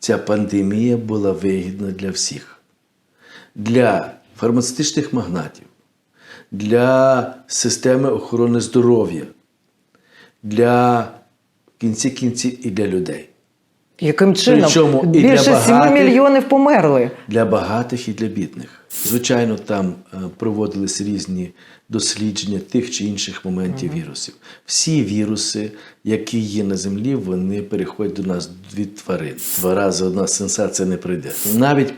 ця пандемія була вигідна для всіх. Для фармацевтичних магнатів, для системи охорони здоров'я, для в кінці кінців і для людей. Яким чином? Причому і для Більше 7 багатих- мільйонів померли. Для багатих і для бідних. Звичайно, там е, проводились різні дослідження тих чи інших моментів вірусів. Всі віруси, які є на землі, вони переходять до нас від тварин. Два рази одна сенсація не пройде. Навіть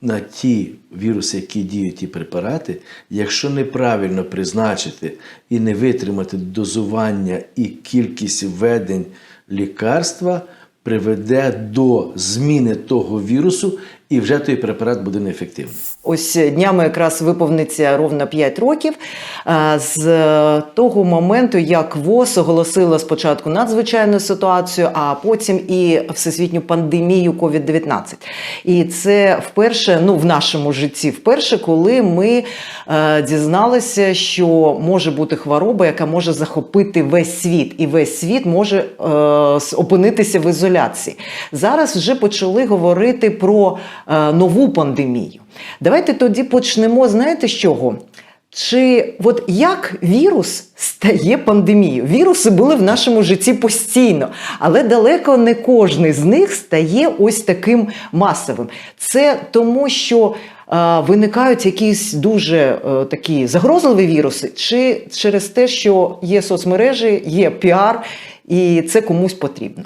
на ті віруси, які діють ті препарати, якщо неправильно призначити і не витримати дозування і кількість введень лікарства, приведе до зміни того вірусу, і вже той препарат буде неефективний. Ось днями якраз виповниться ровно 5 років е, з е, того моменту, як ВОЗ оголосила спочатку надзвичайну ситуацію, а потім і всесвітню пандемію COVID-19. І це вперше, ну в нашому житті, вперше, коли ми е, дізналися, що може бути хвороба, яка може захопити весь світ, і весь світ може е, опинитися в ізоляції. Зараз вже почали говорити про е, нову пандемію. Давайте тоді почнемо, знаєте з чого? Чи от як вірус стає пандемією? Віруси були в нашому житті постійно, але далеко не кожний з них стає ось таким масовим. Це тому, що е, виникають якісь дуже е, такі загрозливі віруси, чи через те, що є соцмережі, є піар, і це комусь потрібно.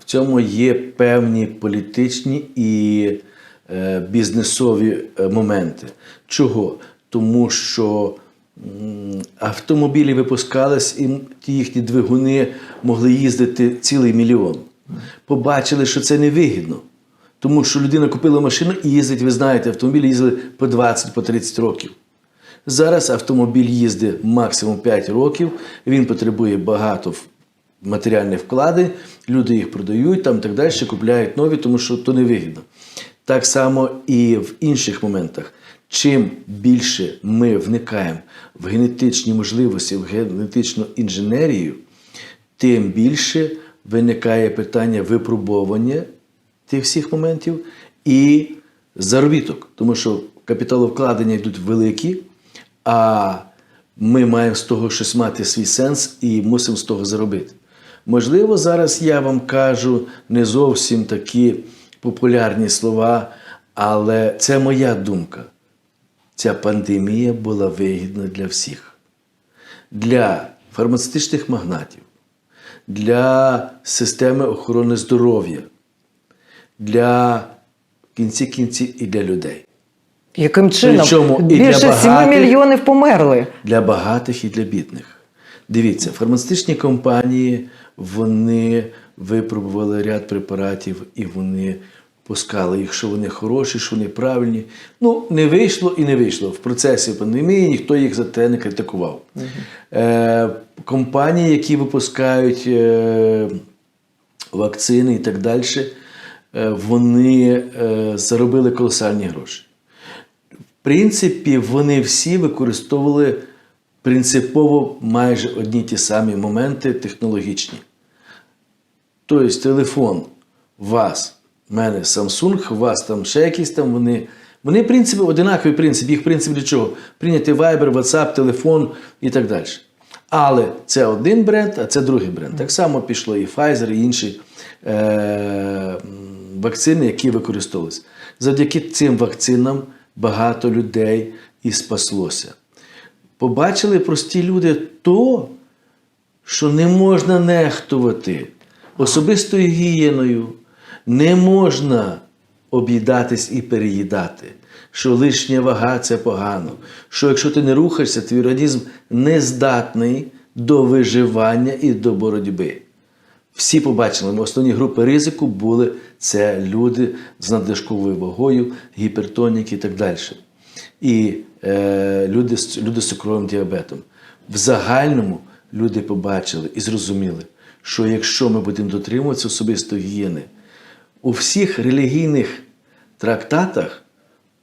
В цьому є певні політичні і бізнесові е, моменти. Чого? Тому що автомобілі випускались, і ті їхні двигуни могли їздити цілий мільйон. Побачили, що це невигідно. Тому що людина купила машину і їздить, ви знаєте, автомобілі їздили по 20 по 30 років. Зараз автомобіль їздить максимум 5 років, він потребує багато матеріальних вкладень, люди їх продають, там так далі, купляють нові, тому що то невигідно. Так само і в інших моментах. Чим більше ми вникаємо в генетичні можливості, в генетичну інженерію, тим більше виникає питання випробовування тих всіх моментів і заробіток. Тому що капіталовкладення йдуть великі, а ми маємо з того щось мати свій сенс і мусимо з того заробити. Можливо, зараз я вам кажу не зовсім такі популярні слова, але це моя думка. Ця пандемія була вигідна для всіх. Для фармацевтичних магнатів, для системи охорони здоров'я, для в кінці кінців і для людей. Яким чином? Причому і для Більше 7 мільйонів померли. для багатих і для бідних. Дивіться, фармацевтичні компанії вони випробували ряд препаратів і вони пускали їх, що вони хороші, що вони правильні. Ну, не вийшло і не вийшло. В процесі пандемії ніхто їх за те не критикував. Е, компанії, які випускають е, вакцини і так далі, е, вони е, заробили колосальні гроші. В принципі, вони всі використовували принципово майже одні ті самі моменти технологічні. Тобто телефон вас, мене Samsung, вас там ще якісь там вони. Вони, в принципі, одинаковий принцип. Їх принцип для чого? Прийняти Viber, WhatsApp, телефон і так далі. Але це один бренд, а це другий бренд. Так само пішло і Pfizer, і інші е- вакцини, які використовувалися. Завдяки цим вакцинам багато людей і спаслося. Побачили прості люди то, що не можна нехтувати особистою гігієною, не можна об'їдатись і переїдати, що лишня вага це погано, що якщо ти не рухаєшся, твій організм не здатний до виживання і до боротьби. Всі побачили, основні групи ризику були це люди з надлишковою вагою, гіпертоніки і так далі. І е, люди, люди з цукровим діабетом. В загальному люди побачили і зрозуміли, що якщо ми будемо дотримуватися особистої гігієни, у всіх релігійних трактатах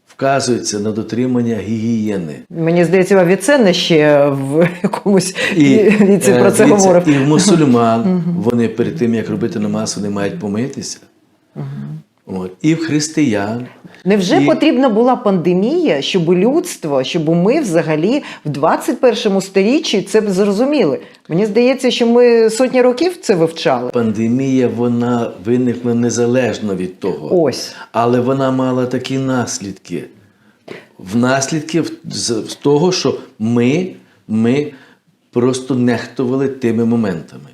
вказується на дотримання гігієни. Мені здається, Авіценна ще в якомусь віці е, про це говорив. І в мусульман вони перед тим, як робити намаз, вони мають помитися. От. І в християн. Невже І- потрібна була пандемія, щоб людство, щоб ми взагалі в 21 сторіччі це б зрозуміли? Мені здається, що ми сотні років це вивчали. Пандемія вона виникла незалежно від того. Ось. Але вона мала такі наслідки. В наслідки з, з того, що ми, ми просто нехтували тими моментами.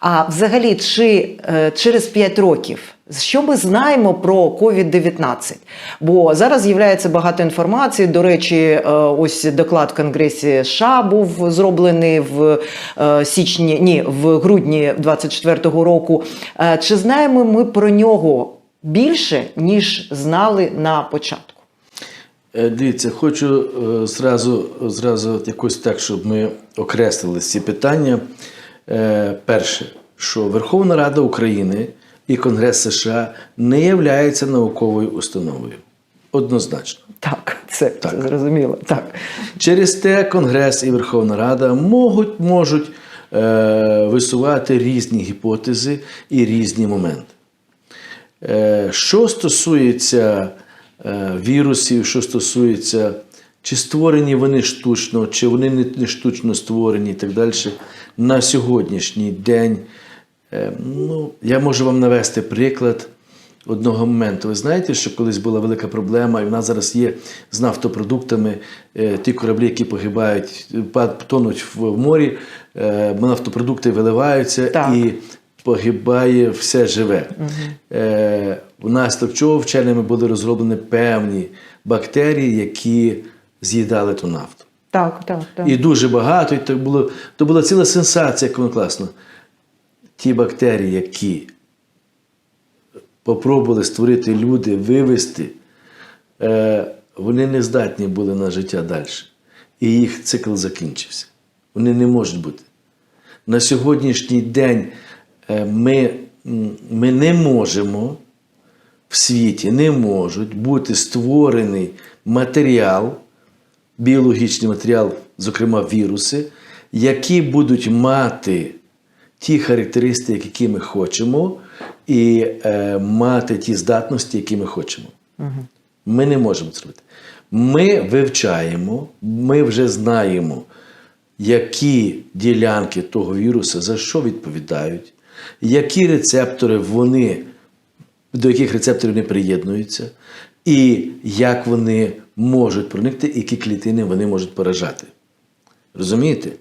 А взагалі, чи е, через 5 років, що ми знаємо про COVID-19? Бо зараз з'являється багато інформації. До речі, е, ось доклад в Конгресі США був зроблений в е, січні, ні, в грудні 24-го року. Чи знаємо ми про нього більше, ніж знали на початку? Дивіться, хочу зразу, зразу якось так, щоб ми окреслили ці питання. Е, Перше, що Верховна Рада України і Конгрес США не являються науковою установою. Однозначно. Так, це, це зрозуміло. Так. Через те Конгрес і Верховна Рада можуть, можуть е, висувати різні гіпотези і різні моменти. Е, що стосується е, вірусів, що стосується, чи створені вони штучно, чи вони не, не штучно створені і так далі, на сьогоднішній день, е, ну, я можу вам навести приклад одного моменту. Ви знаєте, що колись була велика проблема, і в нас зараз є з нафтопродуктами е, ті кораблі, які погибають, тонуть в, морі, е, нафтопродукти виливаються Так. і погибає все живе. Е, внаслідок чого вченими були розроблені певні бактерії, які з'їдали ту нафту. Так, так, так. І дуже багато, і то, було, то була ціла сенсація, як воно класно. Ті бактерії, які попробували створити люди, вивести, е, вони не здатні були на життя далі. І їх цикл закінчився. Вони не можуть бути. На сьогоднішній день е, ми, ми не можемо в світі не можуть бути створений матеріал, біологічний матеріал, зокрема віруси, які будуть мати ті характеристики, які ми хочемо, і е, мати ті здатності, які ми хочемо. Ми не можемо це зробити. Ми вивчаємо, ми вже знаємо, які ділянки того віруса за що відповідають, які рецептори вони, до яких рецепторів вони приєднуються, і як вони можуть проникти, які клітини вони можуть поражати. Розумієте?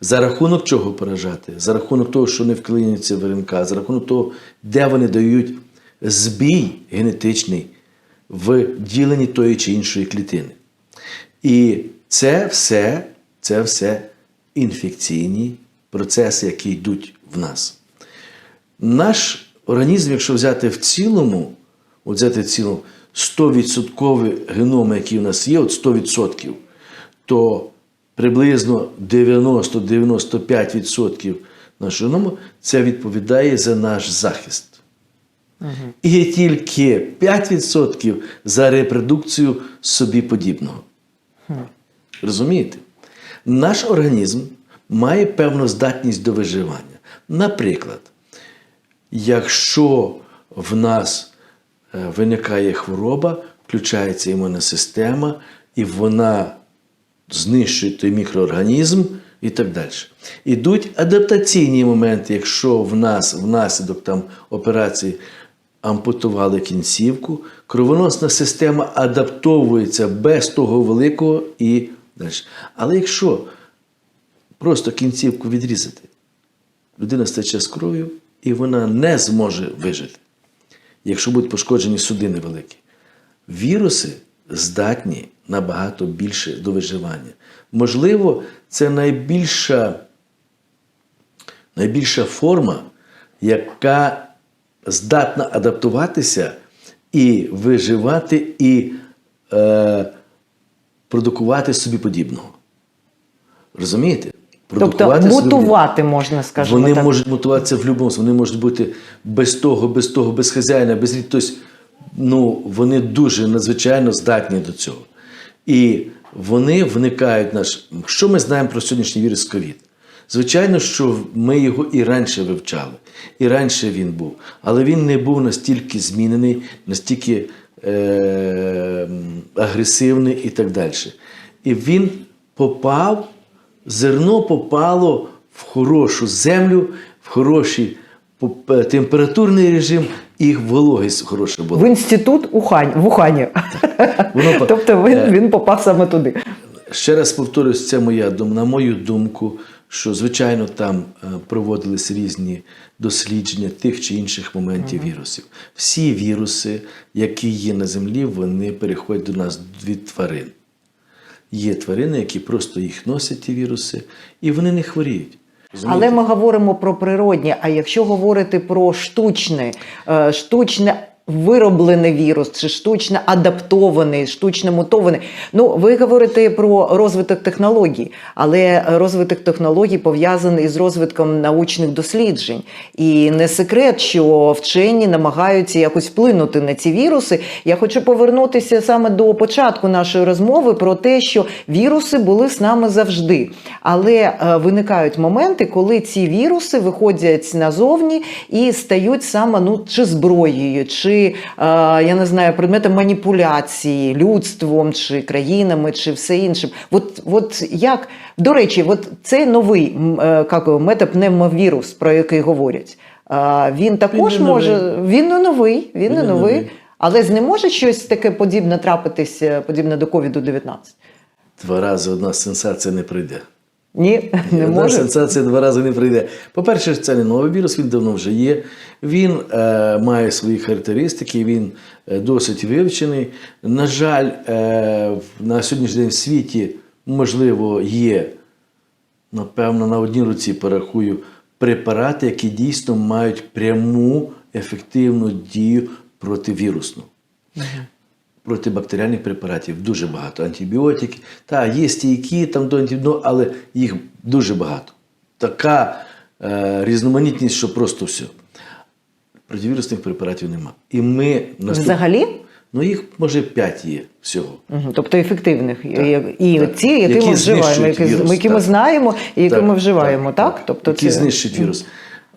За рахунок чого поражати? За рахунок того, що вони вклинюються в РНК, за рахунок того, де вони дають збій генетичний в діленні тої чи іншої клітини. І це все, це все інфекційні процеси, які йдуть в нас. Наш організм, якщо взяти в цілому, от взяти в цілому 100% геноми, які в нас є, от 100%, то приблизно 90-95% нашого геному це відповідає за наш захист. І є тільки 5% за репродукцію собі подібного. Розумієте? Наш організм має певну здатність до виживання. Наприклад, якщо в нас виникає хвороба, включається імунна система, і вона знищує той мікроорганізм і так далі. Ідуть адаптаційні моменти, якщо в нас внаслідок там, операції ампутували кінцівку, кровоносна система адаптовується без того великого і далі. Але якщо просто кінцівку відрізати, людина стече з кров'ю і вона не зможе вижити, якщо будуть пошкоджені судини великі. Віруси здатні набагато більше до виживання. Можливо, це найбільша, найбільша форма, яка здатна адаптуватися і виживати, і е, продукувати собі подібного. Розумієте? Тобто мутувати можна, скажімо Вони так. можуть мутуватися в будь-якому, вони можуть бути без того, без того, без хазяїна, без рід. Тобто, ну, вони дуже надзвичайно здатні до цього. І вони вникають в наш. Що ми знаємо про сьогоднішній вірус ковід? Звичайно, що ми його і раніше вивчали, і раніше він був, але він не був настільки змінений, настільки е- агресивний і так далі. І він попав, зерно попало в хорошу землю, в хороший поп- температурний режим і вологість хороша була. В інститут Ухань, в Ухані. Воно Тобто він, е, він попав саме туди. Ще раз повторюсь, це моя на мою думку, що звичайно там е, проводились різні дослідження тих чи інших моментів вірусів. Всі віруси, які є на землі, вони переходять до нас від тварин. Є тварини, які просто їх носять, ті віруси, і вони не хворіють. Розумієте? Але ми говоримо про природні. А якщо говорити про штучне, е, штучне вироблений вірус чи штучно адаптований, штучно мутований. Ну, ви говорите про розвиток технологій, але розвиток технологій пов'язаний із розвитком научних досліджень. І не секрет, що вчені намагаються якось вплинути на ці віруси. Я хочу повернутися саме до початку нашої розмови про те, що віруси були з нами завжди. Але е, виникають моменти, коли ці віруси виходять назовні і стають саме ну, чи зброєю, чи е, я не знаю, предметом маніпуляції людством, чи країнами, чи все іншим. От, от як до речі, от цей новий е, як метапневмовірус, про який говорять. е, Він також новий. може, він не новий, він, Він не новий, новий. але з ним може щось таке подібне трапитися, подібне до COVID-19? Два рази одна сенсація не прийде. Ні, не може. сенсація два рази не прийде. По-перше, це не новий вірус, він давно вже є. Він е, має свої характеристики, він е, досить вивчений. На жаль, е, на сьогоднішній день в світі, можливо, є, напевно, на одній руці порахую препарати, які дійсно мають пряму ефективну дію противірусну протибактеріальних препаратів дуже багато. Антибіотики. Та, є стійкі там до антибіотиків, але їх дуже багато. Така е, різноманітність, що просто все. Противірусних препаратів нема. І ми наступ... Взагалі? Ну, їх може 5 є всього. Мгм, Тобто ефективних. І, і так. ті, які, Які ми вживаємо, які, вірус, які ми знаємо і які ми вживаємо, так? Тобто які це... знищують вірус.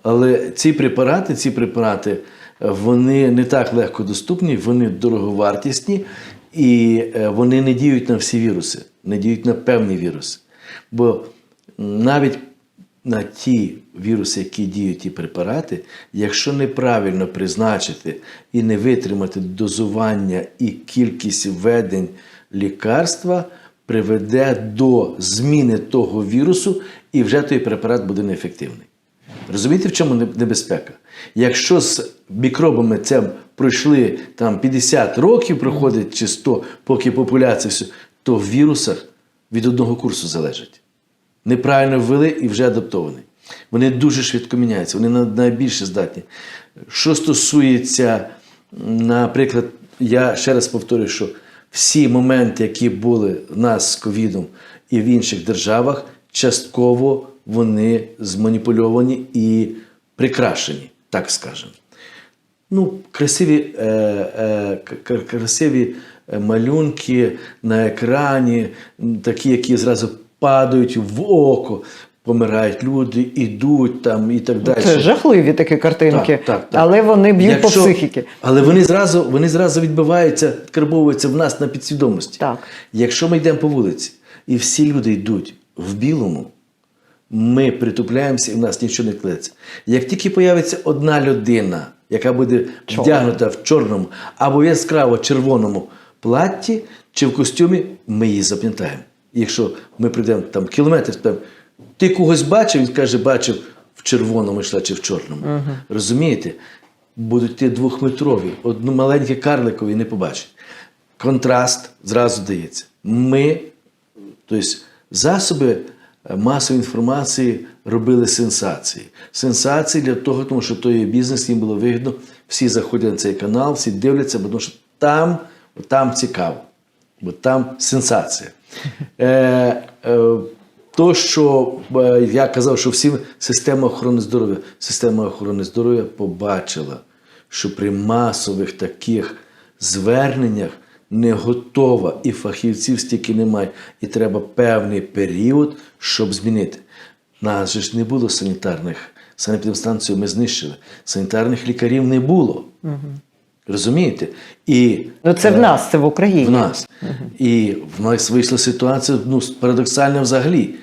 Але ці препарати, ці препарати, вони не так легко доступні, вони дороговартісні і е, вони не діють на всі віруси, не діють на певні віруси. Бо навіть на ті віруси, які діють ті препарати, якщо неправильно призначити і не витримати дозування і кількість введень лікарства, приведе до зміни того вірусу, і вже той препарат буде неефективний. Розумієте, в чому небезпека? Якщо з мікробами це пройшли там 50 років, проходить чи 100, поки популяція все, то в вірусах від одного курсу залежить. Неправильно ввели і вже адаптований. Вони дуже швидко міняються, вони найбільше здатні. Що стосується, наприклад, я ще раз повторюю, що всі моменти, які були в нас з ковідом і в інших державах, частково вони зманіпульовані і прикрашені, так скажемо. Ну, красиві, е, е, красиві е, малюнки на екрані, такі, які зразу падають в око, помирають люди, ідуть там і так далі. Це жахливі такі картинки, Так, так, так. але вони б'ють Якщо- по психіки. Але вони зразу, вони зразу відбиваються, карбовуються в нас на підсвідомості. Так. Якщо ми йдемо по вулиці, і всі люди йдуть в білому, ми притупляємося і в нас нічого не клеться. Як тільки появиться одна людина, яка буде вдягнута в чорному або яскраво червоному платті чи в костюмі, ми її запам'ятаємо. Якщо ми прийдемо там кілометр, спитаємо, ти когось бачив? Він каже, бачив в червоному йшла чи в чорному. Розумієте? Будуть ті двохметрові, одну маленьке карликові не побачить. Контраст зразу дається. Ми Тобто засоби масової інформації робили сенсації. Сенсації для того, тому що то є бізнес, їм було вигідно. Всі заходять на цей канал, всі дивляться, бо тому що там, там цікаво, бо там сенсація. Е, е, то, що е, я казав, що всі система охорони здоров'я, система охорони здоров'я побачила, що при масових таких зверненнях не готова і фахівців стільки немає, і треба певний період, щоб змінити. нас же ж не було санітарних, санепідемстанцію ми знищили. Санітарних лікарів не було. Розумієте? І, Ну це в е, нас, це в Україні. в нас. І в нас вийшла ситуація ну, парадоксальна взагалі.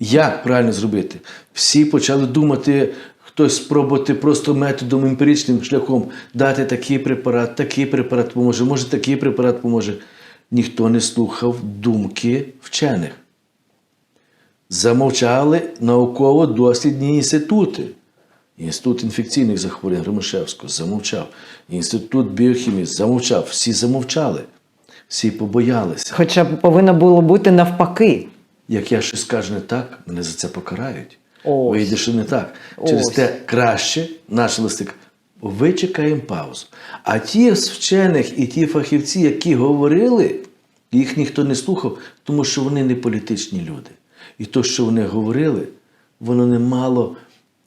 Як правильно зробити? Всі почали думати, хтось спробувати просто методом емпіричним шляхом дати такий препарат, такий препарат поможе, може такий препарат поможе. Ніхто не слухав думки вчених. Замовчали науково-дослідні інститути. Інститут інфекційних захворювань Громишевського замовчав. Інститут біохімії замовчав. Всі замовчали. Всі побоялися. Хоча повинно було бути навпаки. Як я щось скажу не так, мене за це покарають. Ось. Вийде, що не так. Через Ось. те краще наш листик. Вичекаємо паузу. А ті з вчених і ті фахівці, які говорили, їх ніхто не слухав, тому що вони не політичні люди. І то, що вони говорили, воно не мало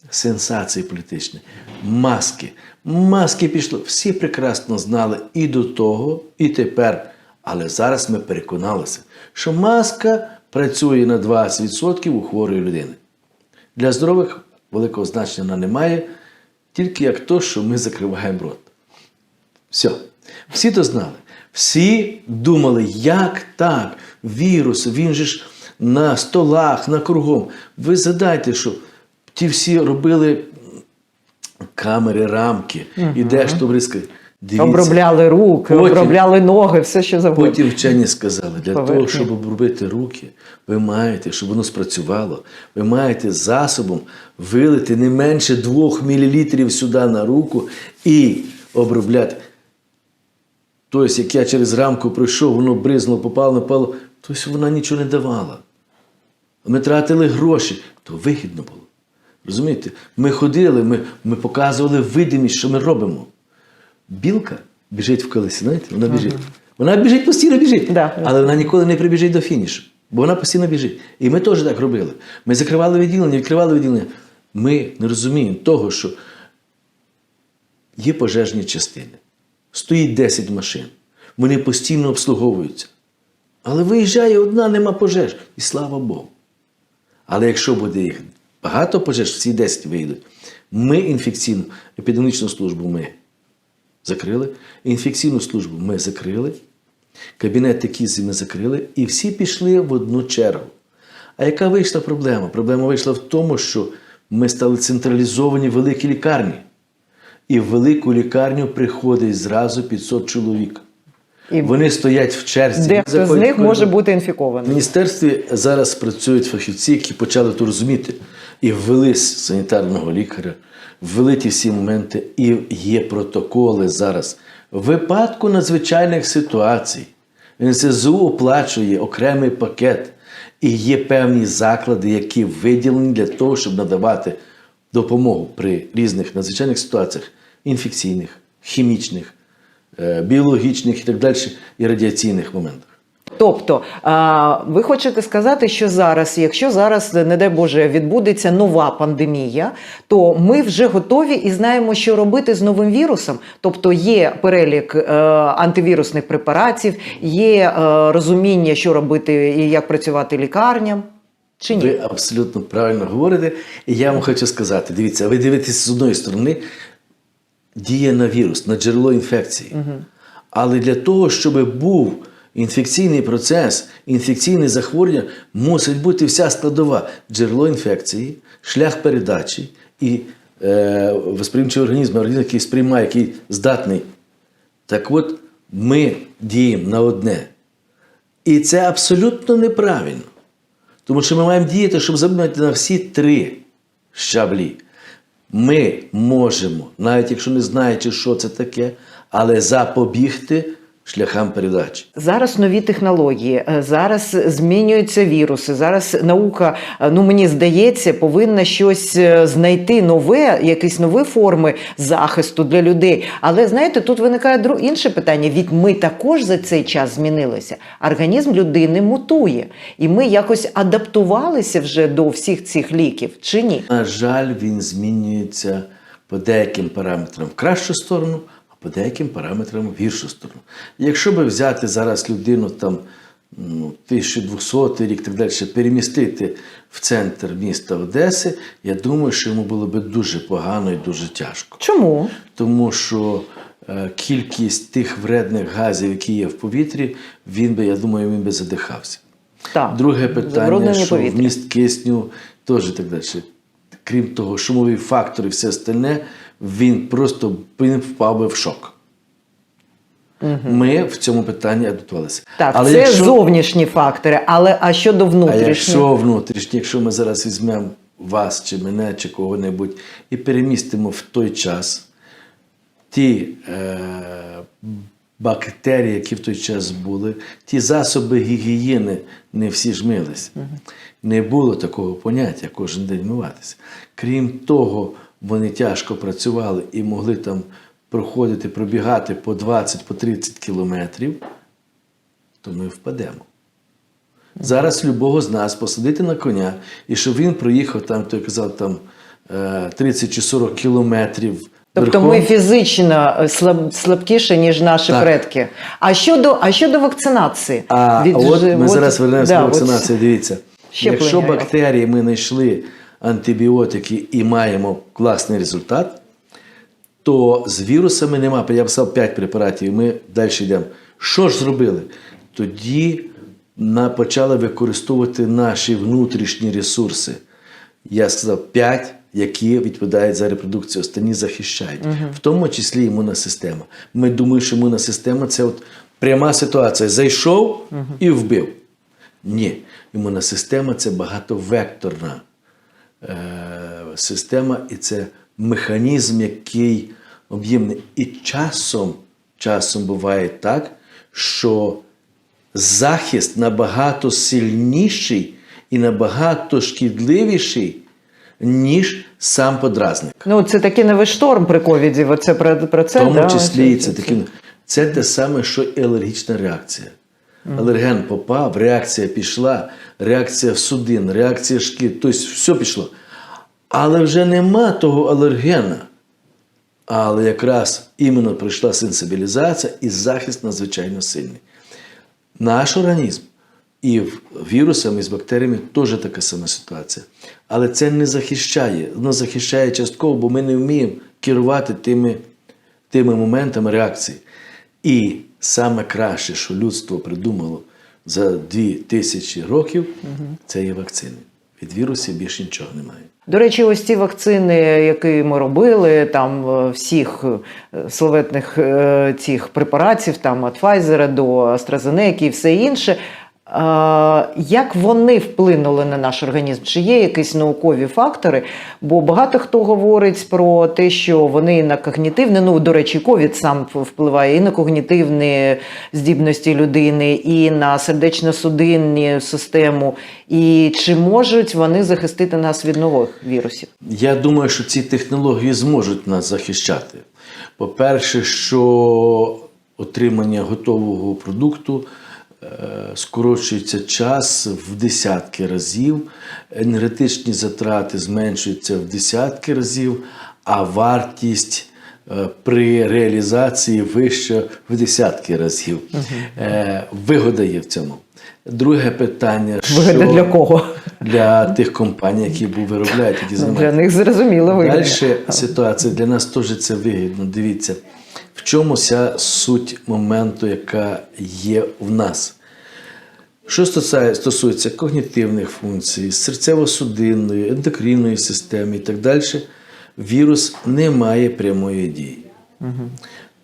сенсації політичної. Маски. Маски пішло. Всі прекрасно знали і до того, і тепер. Але зараз ми переконалися, що маска працює на 20% у хворої людини. Для здорових великого значення вона не має, тільки як то, що ми закриваємо рот. Все. Всі то знали. Всі думали, як так? Вірус, він же ж на столах, на кругом. Ви задайте, що ті всі робили камери, рамки, ідеш, то бризкає. Дивіться, Обробляли руки, Потім- обробляли ноги, все що завгодно. Потім вчені сказали, для Поверхні. того, щоб обробити руки, ви маєте, щоб воно спрацювало, ви маєте засобом вилити не менше 2 мл сюди на руку і обробляти. Тобто, як я через рамку пройшов, воно бризнуло, попало, напало, тобто вона нічого не давала. Ми тратили гроші, то вигідно було. Розумієте? Ми ходили, ми, ми показували видимість, що ми робимо. Білка біжить в колесі, знаєте, вона біжить. Вона біжить, постійно біжить, Да. але вона ніколи не прибіжить до фінішу, бо вона постійно біжить. І ми теж так робили. Ми закривали відділення, відкривали відділення. Ми не розуміємо того, що є пожежні частини, стоїть 10 машин, вони постійно обслуговуються. Але виїжджає одна, нема пожеж. І слава Богу. Але якщо буде їх багато пожеж, всі 10 вийдуть. Ми інфекційну епідемічну службу ми закрили, інфекційну службу ми закрили, кабінет кізі ми закрили, і всі пішли в одну чергу. А яка вийшла проблема? Проблема вийшла в тому, що ми стали централізовані великі лікарні. І в велику лікарню приходить зразу 500 чоловік. І Вони стоять в черзі. Дехто з них в може бути В міністерстві зараз працюють фахівці, які почали то розуміти і ввели санітарного лікаря, ввели ті всі моменти, і є протоколи зараз. В випадку надзвичайних ситуацій НСЗУ оплачує окремий пакет, і є певні заклади, які виділені для того, щоб надавати допомогу при різних надзвичайних ситуаціях інфекційних, хімічних, е, біологічних і так далі, і радіаційних моментах. Тобто, ви хочете сказати, що зараз, якщо зараз, не дай Боже, відбудеться нова пандемія, то ми вже готові і знаємо, що робити з новим вірусом. Тобто є перелік е, антивірусних препаратів, є е, розуміння, що робити і як працювати лікарням. Чи ні? Ви абсолютно правильно говорите. І я вам хочу сказати: дивіться, ви дивитесь з одної сторони, діє на вірус, на джерело інфекції. Але для того, щоб був інфекційний процес, інфекційне захворювання, мусить бути вся складова джерело інфекції, шлях передачі і е, восприймчий організм, організм, який сприймає, який здатний. Так от ми діємо на одне. І це абсолютно неправильно. Тому що ми маємо діяти, щоб забити на всі три щаблі. Ми можемо, навіть якщо не знаючи, що це таке, але запобігти шляхам передачі. Зараз нові технології, е, зараз змінюються віруси. Зараз наука, е, ну мені здається, повинна щось е, знайти нове, якісь нові форми захисту для людей. Але знаєте, тут виникає інше питання: від ми також за цей час змінилися. Організм людини мутує, і ми якось адаптувалися вже до всіх цих ліків, чи ні? На жаль, він змінюється по деяким параметрам в кращу сторону, по деяким параметрам в гіршу сторону. Якщо би взяти зараз людину там ну, 1200 рік, так далі, перемістити в центр міста Одеси, я думаю, що йому було би дуже погано і дуже тяжко. Чому? Тому що е, кількість тих вредних газів, які є в повітрі, він би, я думаю, він би задихався. Так. Друге питання, що повітря. вміст кисню теж так далі. Крім того, шумовий фактор і все остальне, він просто він впав би в шок. Ми в цьому питанні адаптувалися. Так, Але це якщо- зовнішні фактори, але а щодо а внутрішніх? якщо внутрішні, якщо ми зараз візьмемо вас чи мене, чи кого-небудь і перемістимо в той час ті е, бактерії, які в той час були, ті засоби гігієни не всі ж мились. Не було такого поняття кожен день миватися. Крім того, вони тяжко працювали і могли там проходити, пробігати по 20 по 30 кілометрів, то ми впадемо. Зараз любого з нас посадити на коня, і щоб він проїхав там, той казав, там е, 30 чи 40 кілометрів. Тобто верхом. ми фізично е, слаб, слабкіші, ніж наші Так. предки. А щодо, а щодо вакцинації? А Від от же- ми от- зараз вернемося да, до от вакцинації. Дивіться, щеплення, якщо бактерії ми знайшли антибіотики і маємо класний результат, то з вірусами нема. Я писав 5 препаратів, і ми далі йдемо. Що ж зробили? Тоді на, почали використовувати наші внутрішні ресурси. Я сказав 5, які відповідають за репродукцію, останні захищають, в тому числі імунна система. Ми думаємо, що імунна система це от пряма ситуація. Зайшов і вбив. Ні, імунна система це багатовекторна система, і це механізм, який об'ємний. І часом, часом буває так, що захист набагато сильніший і набагато шкідливіший, ніж сам подразник. Ну, це такий новий шторм при ковіді. Оце про, про це В тому да, числі це- таке. Це те саме, що і алергічна реакція. Алерген попав, реакція пішла, реакція судин, реакція шкід, тобто все пішло. Але вже нема того алергена. Але якраз іменно прийшла сенсибілізація і захист надзвичайно сильний. Наш організм і вірусами, і з бактеріями теж така сама ситуація. Але це не захищає. Воно захищає частково, бо ми не вміємо керувати тими, тими моментами реакції. І саме краще, що людство придумало за дві тисячі років, це є вакцини. Від вірусів більше нічого немає. До речі, ось ці вакцини, які ми робили, там е, всіх словетних е, цих препаратів, там від Pfizer до AstraZeneca і все інше. Як вони вплинули на наш організм? Чи є якісь наукові фактори? Бо багато хто говорить про те, що вони на когнітивне, ну до речі, ковід сам впливає і на когнітивні здібності людини, і на сердечно-судинну систему. І чи можуть вони захистити нас від нових вірусів? Я думаю, що ці технології зможуть нас захищати. По-перше, що отримання готового продукту скорочується час в десятки разів, енергетичні затрати зменшуються в десятки разів, а вартість е, при реалізації вища в десятки разів. Е, Вигода є в цьому. Друге питання, Вигода що для кого? для тих компаній, які виробляють, які Для них зрозуміло вигідно. Далі ситуація для нас теж це вигідно. Дивіться, в чому вся суть моменту, яка є в нас. Що стосується когнітивних функцій, серцево-судинної, ендокринної системи і так далі, вірус не має прямої дії.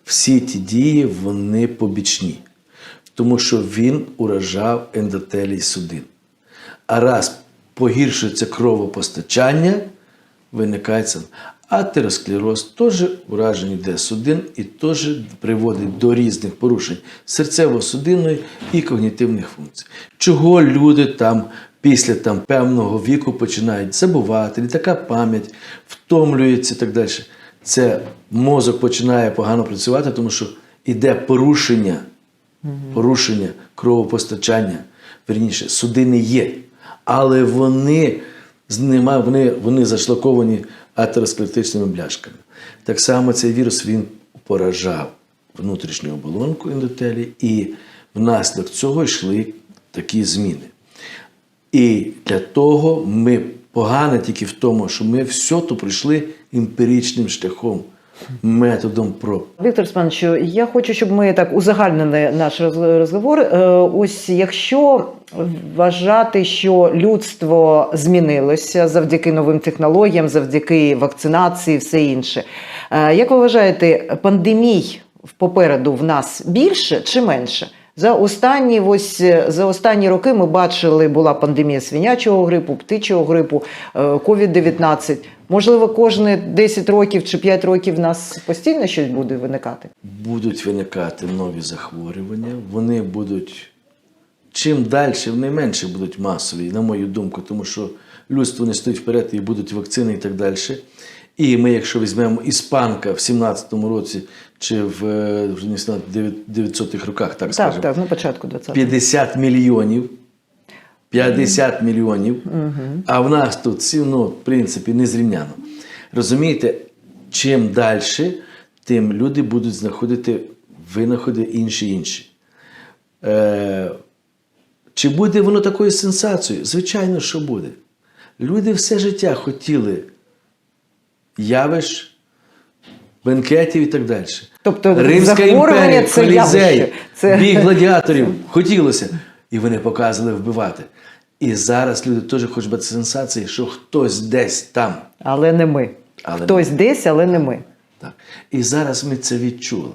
Всі ті дії вони побічні, тому що він уражав ендотелій судин. А раз погіршується кровопостачання, виникає це. Атеросклероз теж ураження йде судин і теж приводить до різних порушень серцево-судинної і когнітивних функцій. Чого люди там після там, певного віку починають забувати, не така пам'ять, втомлюються і так далі. Це мозок починає погано працювати, тому що йде порушення, порушення кровопостачання. Верніше, судини є, але вони, нема, вони, вони зашлаковані атеросклеротичними бляшками. Так само цей вірус він поражав внутрішню оболонку ендотелі, і внаслідок цього йшли такі зміни. І для того ми погано тільки в тому, що ми все то пройшли емпіричним шляхом, методом проб. Віктор Спанович, я хочу, щоб ми так узагальнили наш розговор. Е, Ось якщо вважати, що людство змінилося завдяки новим технологіям, завдяки вакцинації, все інше. е, Як ви вважаєте, пандемій попереду в нас більше чи менше? За останні ось за останні роки ми бачили, була пандемія свинячого грипу, птичого грипу, е, COVID-19. Можливо, кожні 10 років чи 5 років в нас постійно щось буде виникати. Будуть виникати нові захворювання, вони будуть чим далі, вони менше будуть масові, на мою думку, тому що людство не стоїть вперед і будуть вакцини і так далі. І ми, якщо візьмемо іспанка в 17-му році чи в е, вже не знаю, 900-х роках, так, Так, скажемо, так, на початку 20-го. 50 мільйонів. 50 мільйонів, а в нас тут всі, ну, в принципі, незрівняно. Розумієте, чим далі, тим люди будуть знаходити винаходи інші інші. Е, чи буде воно такою сенсацією? Звичайно, що буде. Люди все життя хотіли явищ, бенкетів і так далі. Тобто Римська імперія, це колізей. Це- бій гладіаторів хотілося. І вони показували вбивати. І зараз люди теж хочуть бачити сенсації, що хтось десь там. Але не ми. Але Хтось десь, але не ми. Так. І зараз ми це відчули.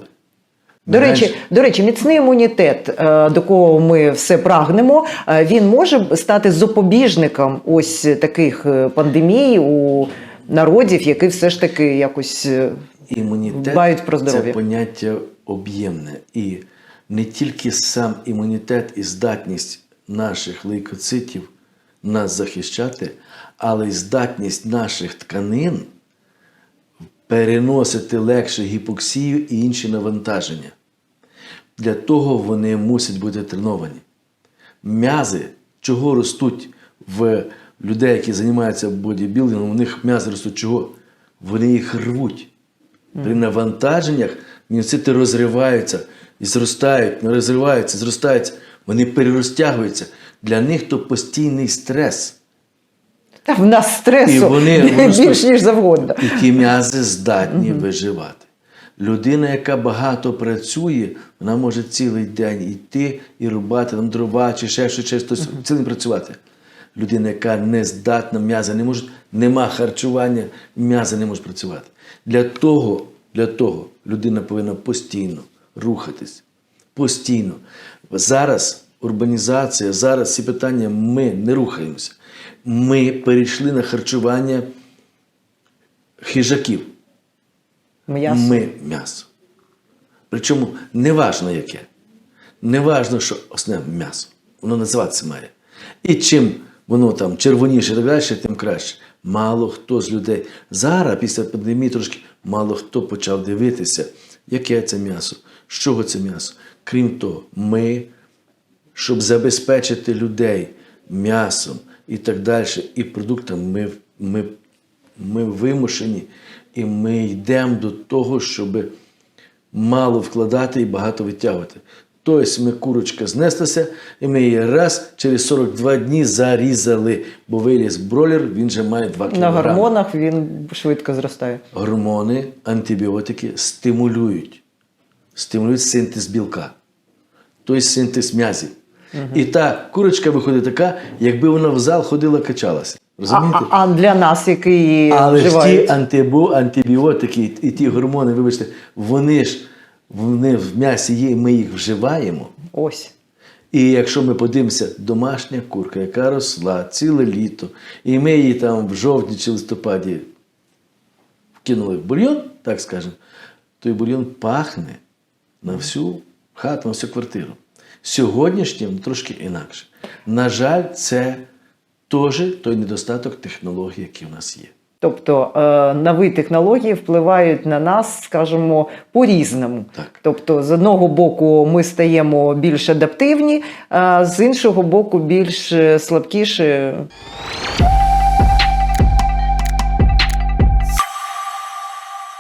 До Знаєш, речі, до речі, міцний імунітет, е, до кого ми все прагнемо, е, він може стати запобіжником ось таких е, пандемій у народів, які все ж таки якось імунітет дбають про здоров'я. це поняття об'ємне. І не тільки сам імунітет і здатність наших лейкоцитів нас захищати, але й здатність наших тканин переносити легше гіпоксію і інші навантаження. Для того вони мусять бути треновані. М'язи, чого ростуть в людей, які займаються бодібілдингом, у них м'язи ростуть чого? Вони їх рвуть. При навантаженнях міоцити розриваються і зростають, розриваються, зростаються, вони перерозтягуються. Для них то постійний стрес. Та в нас І стресу вони більш ніж завгодно. І ті м'язи здатні виживати. Людина, яка багато працює, вона може цілий день йти і рубати там дрова чи ще щось, ще щось цілий день працювати. Людина, яка не здатна, м'язи не може, нема харчування, м'язи не може працювати. Для того, для того людина повинна постійно рухатись. Постійно. Зараз урбанізація, зараз ці питання ми не рухаємося. Ми перейшли на харчування хижаків. М'ясо. Ми м'ясо. Причому не важно яке. Не важно, що основне м'ясо. Воно називатися має. І чим воно там червоніше так далі, тим краще. Мало хто з людей. Зараз, після пандемії, трошки мало хто почав дивитися, яке це м'ясо, з чого це м'ясо. Крім того, ми, щоб забезпечити людей м'ясом і так далі, і продуктами, ми, ми, ми вимушені і ми йдемо до того, щоб мало вкладати і багато витягувати. Тобто ми курочка знеслася, і ми її раз через 42 дні зарізали, бо виліз бройлер, він же має 2 кг. На гормонах він швидко зростає. Гормони, антибіотики стимулюють, стимулюють синтез білка, тобто синтез м'язів. І та курочка виходить така, якби вона в зал ходила, качалася. Розумієте? а, а для нас, які її Але ж ті вживають? антибо, антибіотики і- і ті гормони, вибачте, вони ж вони в м'ясі є, ми їх вживаємо. Ось. І якщо ми подивимося, домашня курка, яка росла ціле літо, і ми її там в жовтні чи листопаді вкинули в бульйон, так скажемо, той бульйон пахне на всю хату, на всю квартиру. Сьогоднішнім трошки інакше. На жаль, це теж той недостаток технологій, які в нас є. Тобто е, нові технології впливають на нас, скажімо, по-різному. Так. Тобто, з одного боку, ми стаємо більш адаптивні, а з іншого боку, більш е, слабкіші.